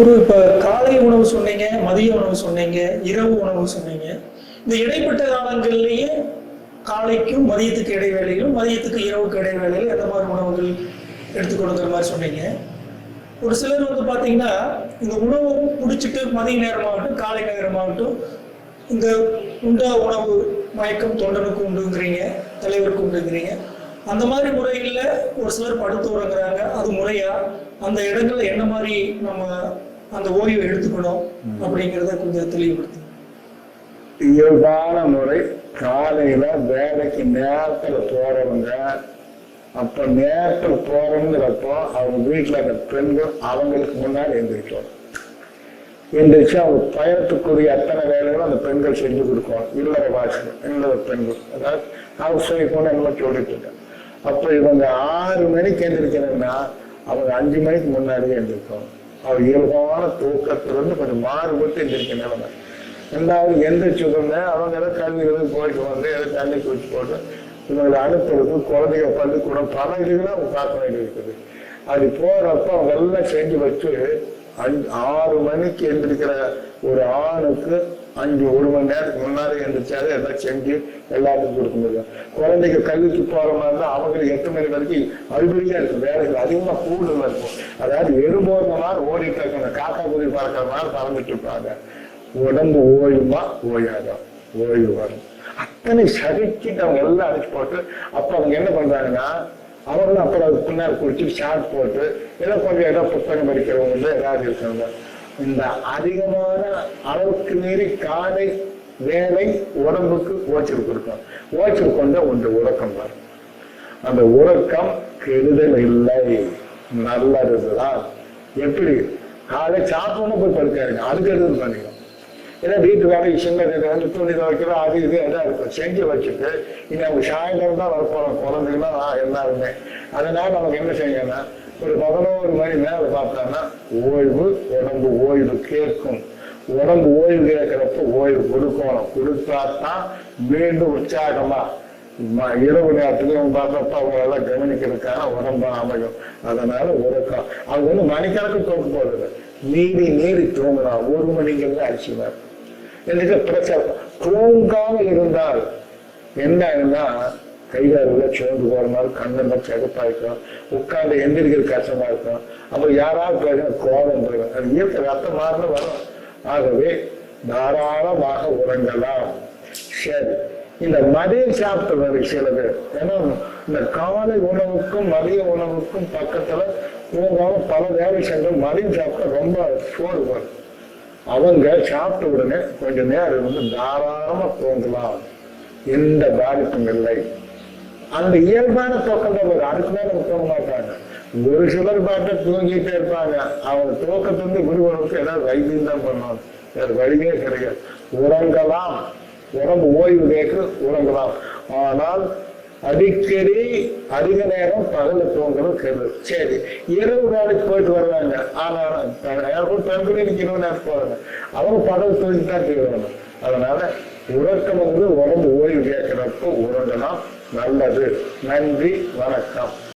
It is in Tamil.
குரு இப்ப காலை உணவு சொன்னீங்க மதிய உணவு சொன்னீங்க இரவு உணவு சொன்னீங்க. இந்த இடைப்பட்ட காலங்கள்லயே காலைக்கும் மதியத்துக்கு இடைவேளையிலும் மதியத்துக்கு இரவுக்கு இடைவேளையிலும் எந்த மாதிரி உணவுகள் எடுத்துக்கொடுக்குற மாதிரி சொன்னீங்க. ஒரு சிலர் வந்து பாத்தீங்கன்னா இந்த உணவு முடிச்சிட்டு மதிய நேரமாகட்டும் காலை நேரமாகட்டும் இந்த உண்டா உணவு மயக்கம் தொண்டனுக்கு உண்டுங்கிறீங்க தலைவருக்கு உண்டுங்கிறீங்க. அந்த மாதிரி முறைகளில் ஒரு சிலர் படுத்து உறங்குறாங்க அது முறையா? அந்த இடங்கள்ல என்ன மாதிரி நம்ம அந்த ஓய்வை எடுத்துக்கணும் அப்படிங்கிறத கொஞ்சம் தெளிவுபடுத்தி இயல்பான முறை காலையில வேலைக்கு நேரத்துல போறவங்க அப்ப நேரத்துல போறோங்கிறப்போ அவங்க வீட்டுல அந்த பெண்கள் அவங்களுக்கு முன்னாடி எந்திரிக்கணும். எந்திரிச்சு அவங்க பயணத்துக்குரிய அத்தனை வேலைகளும் அந்த பெண்கள் செஞ்சு கொடுக்கணும். இல்லற வாசல் இல்லற பெண்கள். அதாவது ஹவுஸ் ஒய்ஃப்னு என்ன சொல்லிட்டு இருக்கேன் அப்ப இவங்க ஆறு மணிக்கு எந்திரிக்கணும்னா அவங்க அஞ்சு மணிக்கு முன்னாடியே எந்திரிக்கணும். அவர் இயல்பான தூக்கத்திலிருந்து கொஞ்சம் மாறுபட்டு எந்திரிக்க நிலைமை. ரெண்டாவது எந்த உடனே அவங்க ஏதோ கல்விகளுக்கு போயிட்டு வந்து ஏதோ தண்ணி குடிச்சு போட்டு இவங்களை அனுப்புறது குழந்தைங்க பள்ளிக்கூடம் பல இதுகளை அவங்க பார்க்க வேண்டி இருக்குது. அது போறப்ப அவங்க எல்லாம் செஞ்சு வச்சு அஞ்சு ஆறு மணிக்கு எந்திரிக்கிற ஒரு ஆணுக்கு அஞ்சு ஒரு மணி நேரத்துக்கு முன்னாடி எந்திரிச்சாலே எல்லாம் செஞ்சு எல்லாத்துக்கும் கொடுக்க முடியும் கல்வி கல்விக்கு மாதிரி இருந்தால் அவங்களுக்கு எட்டு மணி வரைக்கும் அறுபடியாக இருக்கும். வேலைகள் அதிகமாக கூடுதலாக இருக்கும். அதாவது எறும்போற மாதிரி ஓடிட்டு இருக்காங்க. காக்கா குதி பறக்கிற மாதிரி பறந்துட்டு இருப்பாங்க. உடம்பு ஓய்வுமா ஓயாதான் ஓய்வு வரும். அத்தனை சகிச்சுட்டு அவங்க எல்லாம் அழைச்சி போட்டு அப்போ அவங்க என்ன பண்ணுறாங்கன்னா அவங்களும் அப்புறம் அதுக்கு பின்னாடி குடிச்சு ஷார்ட் போட்டு ஏதோ கொஞ்சம் ஏதோ புத்தகம் படிக்கிறவங்க ஏதாவது இருக்காங்க. இந்த அதிகமான அளவுக்கு மீறி காலை வேலை உடம்புக்கு ஓச்சல் கொடுக்கும் ஓச்சல் கொண்ட ஒன்று உறக்கம் வரும். அந்த உறக்கம் கெடுதல் இல்லை. நல்லதுதான். எப்படி? காலை சாப்பிடணும் போய் படுக்காருங்க அது கெடுதல் பண்ணிடும் ஏன்னா வீட்டு வேலை விஷயங்கள் துணி துவைக்கிறோம் அது இது எதாவது இருக்கும். செஞ்சு வச்சுட்டு இனி அவங்க சாயந்தரம் தான் வரப்போறோம். குழந்தைங்கன்னா நான் எல்லாருமே. அதனால நமக்கு என்ன செய்யணும்னா ஒரு பதினோரு மணி மேல பார்த்தோம்னா ஓய்வு உடம்பு ஓய்வு கேட்கும். உடம்பு ஓய்வு கேட்கிறப்ப ஓய்வு கொடுக்கணும். கொடுத்தா தான் மீண்டும் உற்சாகமா இரவு நேரத்துலையும் பார்த்தப்ப அவங்க எல்லாம் கவனிக்கிறதுக்கான உடம்பு அமையும். அதனால உறக்கம். அவங்க வந்து மணிக்கணக்கு தூக்க போறது நீடி நீடி தூங்கினா ஒரு மணிங்கிறது அரிசிமா இருக்கும் எனக்கு பிரச்சனை தூங்காமல் இருந்தால் என்ன ஆகுதுன்னா சோர்ந்து போற மாதிரி கண்ணெல்லாம் சிகப்பா இருக்கும். உட்காந்து எந்திரிக்கிற கஷ்டமா இருக்கும். அப்போ யாராவது பேசுனா கோபம் போயிடும். அது இயற்கை ரத்தம் மாறின வரும். ஆகவே தாராளமாக உறங்கலாம். சரி. இந்த மதியம் சில சிலது ஏன்னா இந்த காலை உணவுக்கும் மதிய உணவுக்கும் பக்கத்துல இவங்களும் பல வேலை செஞ்சு மதியம் சாப்பிட்டா ரொம்ப சோறு வரும். அவங்க சாப்பிட்ட உடனே கொஞ்ச நேரம் வந்து தாராளமா தூங்கலாம். எந்த பாதிப்பும் இல்லை. அந்த இயல்பான தூக்கம் தான் வரும் அதுக்கு மேல தூங்க மாட்டாங்க. ஒரு சிலர் பாட்டு தூங்கிட்டே இருப்பாங்க. அவங்க தூக்கத்திலிருந்து விடுவதற்கு ஏதாவது வைத்தியம் தான் பண்ணணும் வேறு வழியே கிடையாது. உறங்கலாம். உடம்பு ஓய்வு கேட்கு உறங்கலாம். ஆனால் அடிக்கடி அதிக நேரம் பகல தூங்குறது கெடு. சரி இரவு வேலைக்கு போயிட்டு வர்றாங்க. ஆனால் யாருக்கும் பெண்கள் இரவு நேரம் போறாங்க. அவங்க பகல் தூங்கி தான் செய்வாங்க அதனால உறக்கம் வந்து உடம்பு ஓய்வு கேட்கிறப்போ உறங்கலாம். நல்லது. நன்றி. வணக்கம்.